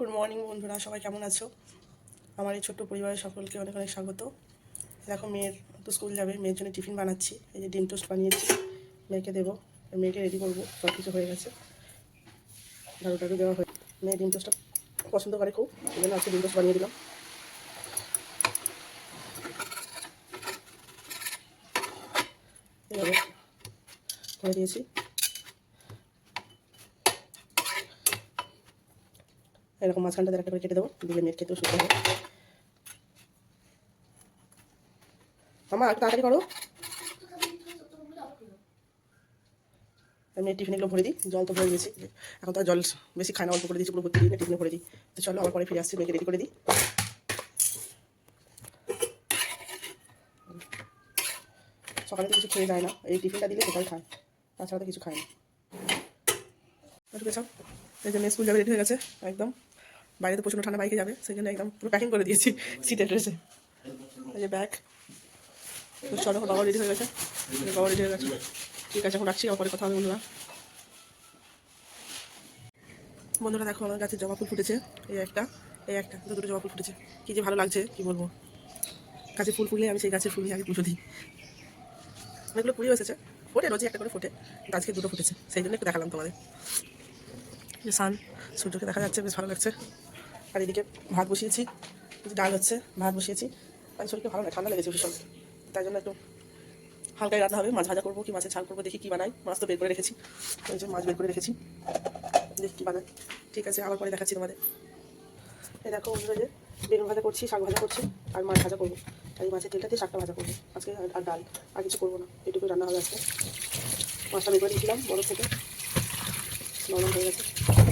Good morning বন্ধুরা, সবাই কেমন আছো? আমার এই ছোট্ট পরিবারের সকলকে অনেক অনেক স্বাগত। দেখো, মেয়ের তো স্কুল যাবে, মেয়ের জন্য টিফিন বানাচ্ছি। এই যে ডিম টোস্ট বানিয়েছি, মেয়েকে দেবো মেয়েকে রেডি করব সব কিছু হয়ে গেছে। ঝাড়ু টাড়ু দেওয়া হয়ে মেয়ে ডিম টোস্টটা পছন্দ করে খুব, এই জন্য আজকে ডিম টোস্ট বানিয়ে দিলাম। এভাবে করে দিয়েছি। এরকম মাঝখানটা একটা করে কেটে দেবো দিলে মেয়ের খেতেও সুবিধা হবে। মামা, একটু তাড়াতাড়ি করো। আমি টিফিনগুলো ভরে দিই, জল তো ভরে দিয়েছি এখন তো জল বেশি খায় না, অল্প করে দিয়েছি, পুরো ভর্তি দিই টিফিনে ভরে দিই। তো চলো, আবার পরে ফিরে আসছি, মেয়েকে রেডি করে দিই। সকালে তো কিছু খেয়ে যায় না, এই টিফিনটা দিলে সেটাই খায়, তাছাড়া তো কিছু খায় না। এই জন্য স্কুল যাবে রেডি হয়ে গেছে, একদম। বাইরে তো প্রচণ্ড ঠান্ডা বাইকে যাবে, সেই জন্য একদম পুরো প্যাকিং করে দিয়েছি সিটে ড্রেসে এই যে ব্যাগ চলো, বাবা রেডি হয়ে গেছে। বাবা রেডি হয়ে গেছে। ঠিক আছে, এখন রাখছি আমার পরে কথা হবে বন্ধুরা। বন্ধুরা দেখো আমার গাছে জবা ফুল ফুটেছে। এই একটা এই একটা, দুটো জবা ফুল ফুটেছে। কী যে ভালো লাগছে, কী বলব? গাছে ফুল ফুললে আমি সেই গাছের ফুল নিয়ে আগে পুজো দিই। অনেকগুলো কুড়িও এসেছে। ফোটে, রোজই একটা করে ফোটে। গাছকে দুটো ফুটেছে, সেই জন্য একটু দেখালাম তোমাদের। সান সূর্যকে দেখা যাচ্ছে, বেশ ভালো লাগছে। আর এদিকে ভাত বসিয়েছি ডাল হচ্ছে, ভাত বসিয়েছি। আর শরীরকে ভালো না, ঠান্ডা লেগেছে ভীষণ। তাই জন্য একটু হালকাই রান্না হবে, মাছ ভাজা করব, কি মাছের ঝাল করব, দেখি কী বানাই। মাছ তো বের করে রেখেছি, ওই যে মাছ বের করে রেখেছি। দেখি কী বানাই। ঠিক আছে, আবার পরে দেখাচ্ছি তোমাদের। এই দেখো বন্ধুরা যে বেগুন ভাজা করছি, শাক ভাজা করছি, আর মাছ ভাজা করব। আর এই মাছের তেলটা দিয়ে শাকটা ভাজা করব, আজকে আর- আর ডাল, আর কিছু করব না। এটুকু রান্না হবে আজকে। মাছটা বের করে দিয়েছিলাম বরফ থেকে। নরম হয়ে গেছে।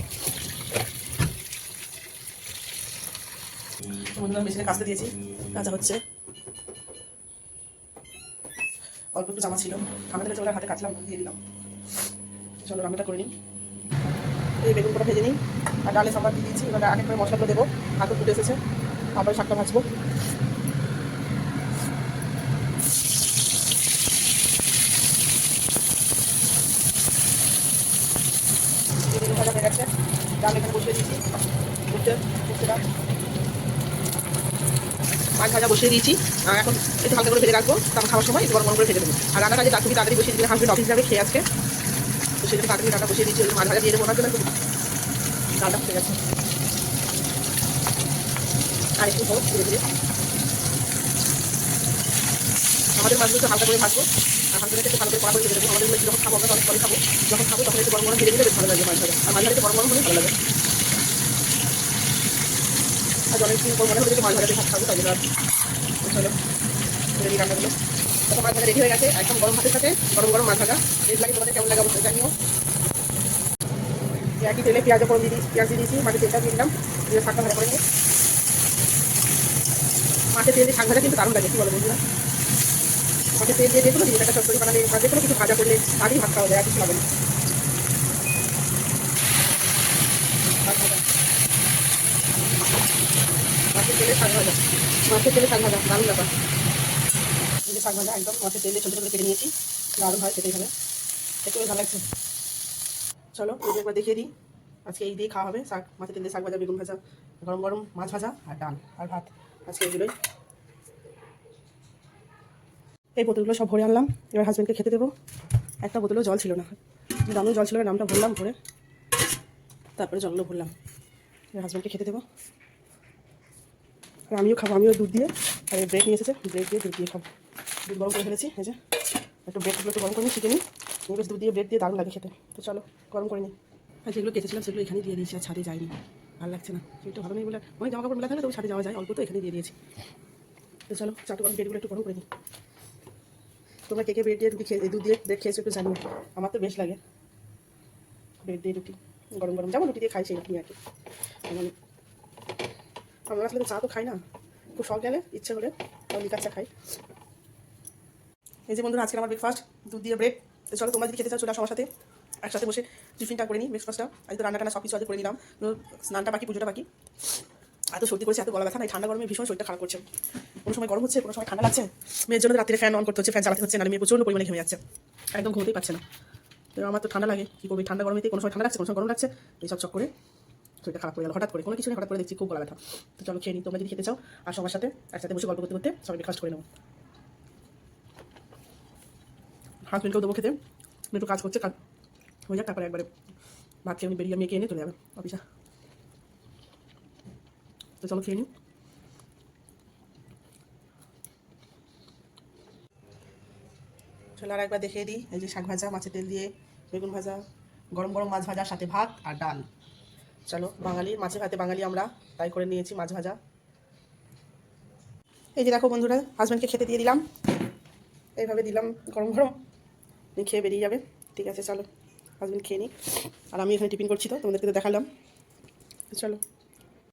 বন্ধুরা মেশিনে কাজতে দিয়েছি। কাঁচা হচ্ছে। অল্প একটু জামা ছিল। ঠান্ডা লেগেছে হাতে কাটলাম, দিয়ে দিলাম। চলো রান্নাটা করে নিই। এই বেগুন করে ভেজে নিই। আর ডালে সাম্বার দিয়ে দিয়েছি। এবার আগে করে মশলাগুলো দেবো। হাতে ফুটে এসেছে। তারপরে শাকটা ভাজবো। ডাল এখানে বসিয়ে দিয়েছি। উঠতে ডাল। মাছ ভাজা বসিয়ে দিয়েছি। এখন একটু হালকা করে ভেজে রাখব। তারপর খাওয়ার সময় একটু গরম গরম করে ভেজে দেবো আর রান্নাটা যে খুবই তাড়াতাড়ি বসিয়ে দিলে হাসবেন্ড অফিস যাবে খেয়ে আজকে। তো সেই জন্য তাড়াতাড়ি রান্না বসিয়ে দিয়েছি। মাছ ভাজা দিয়ে দেবো একটু ডালটা ফুটে গেছে। আর একটু হোক ধীরে ধীরে আমাদের মাছগুলো হালকা করে ভাজবো। আর হালকা একটু ভালো করে কড়া করে ভেজে দেবো আমাদের যখন খাব আমরা তখন পরে খাব। যখন খাব তখন একটু গরম গরম ভেজে দিলে ভালো লাগে মাছ ভাজা। আর মাছ ভাজা একটু গরম গরম হলে ভালো লাগে। আর জলের মনে হলে একটু মাছ ভাজাতে ভাত খাব তাই জন্য চলো করে রান্নাগুলো। তখন মাছ ভাজা রেডি হয়ে গেছে, একদম গরম ভাতের সাথে, গরম গরম মাছ ভাজা। রেড লাগে তোমাদের কেমন লাগে অবশ্যই এই একই তেলে পেঁয়াজ করে দিয়ে দিয়েছি, পেঁয়াজ দিয়ে দিয়েছি, মাছের তেলটা দিয়ে দিলাম। দিয়ে শাকটা ভাজা করে নিই মাছের তেল দিয়ে শাক ভাজা কিন্তু দারুণ লাগে, কি বলো বন্ধুরা? মাছের তেল দিয়ে যেগুলো জিনিস, একটা চচ্চড়ি বানালে বা যেকোনো কিছু ভাজা করলে তারই ভাত খাওয়া যায়, আর কিছু লাগে না। মাছের তেলে শাক ভাজা। মাছের তেলে শাক ভাজা, দারুণ ব্যাপার। যে শাক ভাজা একদম মাছের তেলে ছোটো ছোটো কেটে নিয়েছি, দারুণ হয় খেতে এখানে। বেশ ভালো লাগছে। চলো এই একবার দেখিয়ে দিই। আজকে এই দিয়ে খাওয়া হবে শাক, মাছের তেল দিয়ে শাক ভাজা, বেগুন ভাজা, গরম গরম মাছ ভাজা আর ডাল আর ভাত। আজকে এগুলোই এই বোতলগুলো সব ভরে আনলাম। এবার হাজব্যান্ডকে খেতে দেবো। একটা বোতলও জল ছিল না। দামেও জল ছিল না নামটা ভরলাম ভরে। তারপরে জলগুলো ভরলাম। এবার হাজব্যান্ডকে খেতে দেবো। আর আমিও খাব, আমিও দুধ দিয়ে। আর ব্রেড নিয়ে এসেছে ব্রেড দিয়ে দুধ দিয়ে খাব। দুধ গরম করে ফেলেছি, এই যে। একটু ব্রেডগুলো একটু গরম করে নিই, শিখে নিই। বেশ দুধ দিয়ে ব্রেড দিয়ে দারুণ লাগে খেতে। তো চলো, গরম করে নিই। আর যেগুলো কেটেছিলাম, সেগুলো এখানে দিয়ে দিয়েছি, আর ছাদে যায়নি ভালো লাগছে না। একটু ভালো নেই বলে অনেক জামা কাপড় মেলা থাকলে তবু ছাদে যাওয়া যায়, অল্প তো এখানে দিয়ে দিয়েছি। তো চলো, চাটু গরম ব্রেডগুলো একটু গরম করে নিই। তোমরা কে কে ব্রেড দিয়ে রুটি খেয়ে দুধ দিয়ে ব্রেড খেয়েছো একটু জানিও। আমার তো বেশ লাগে। ব্রেড দিয়ে রুটি, গরম গরম। যেমন রুটি দিয়ে খাই, সেই রকমই আর কি। আমরা আসলে চা তো খাই না। খুব শখ গেলে ইচ্ছে হলে তাও লিকার চা খাই। এই যে বন্ধুরা আজকে আমার ব্রেকফাস্ট দুধ দিয়ে ব্রেড তো চলো, তোমরা যদি খেতে চাও, চলে আসো সাথে। একসাথে বসে টিফিনটা করে নিই ব্রেকফাস্টটা আজ তো রান্না টান্না সব কিছু আজ করে নিলাম। স্নানটা বাকি, পুজোটা বাকি। এত সর্দি করেছে, এত গলা ব্যথা নাই ঠান্ডা গরমে ভীষণ শরীরটা খারাপ করছে। কোনো সময় গরম হচ্ছে, কোনো সময় ঠান্ডা লাগছে। মেয়ের জন্য রাত্রে ফ্যান অন করতে হচ্ছে ফ্যান চালাতে হচ্ছে না মেয়ে প্রচণ্ড পরিমাণে ঘেমে যাচ্ছে। একদম ঘুমতেই পাচ্ছে না। আমার তো ঠান্ডা লাগে, কী করবি? ঠান্ডা গরমেতে কোনো সময় ঠান্ডা লাগছে, কোনো সময় গরম লাগছে। এইসব চক করে শরীরটা খারাপ করে গেল। হঠাৎ করে, কোনো কিছু নেই হঠাৎ করে দেখছি, খুব গলা ব্যথা। তো চলো খেয়ে নিই তোমরা যদি খেতে চাও আর সবার সাথে, একসাথে বসে গল্প করতে করতে সবাই ব্রেকফাস্ট করে নেব। হাজবেন্ডকেও দেবো খেতে। একটু কাজ করছে, কাজ হয়ে যাক, তারপরে একবারে ভাত খেয়ে বেরিয়ে মেয়েকে এনে চলে যাবে অফিসে তো চলো খেয়ে নিই চলো আর একবার দেখিয়ে দিই, এই যে শাক ভাজা, মাছের তেল দিয়ে বেগুন ভাজা, গরম গরম মাছ ভাজা সাথে ভাত আর ডাল। চলো, বাঙালি, মাছে ভাতে বাঙালি আমরা। তাই করে নিয়েছি মাছ ভাজা। এই যে দেখো বন্ধুরা হাজব্যান্ডকে খেতে দিয়ে দিলাম। এইভাবে দিলাম গরম গরম। খেয়ে বেরিয়ে যাবে। ঠিক আছে, চলো হাজব্যান্ড খেয়ে নিই আর আমি এখানে টিফিন করছি তো, তোমাদেরকে তো দেখালাম। চলো।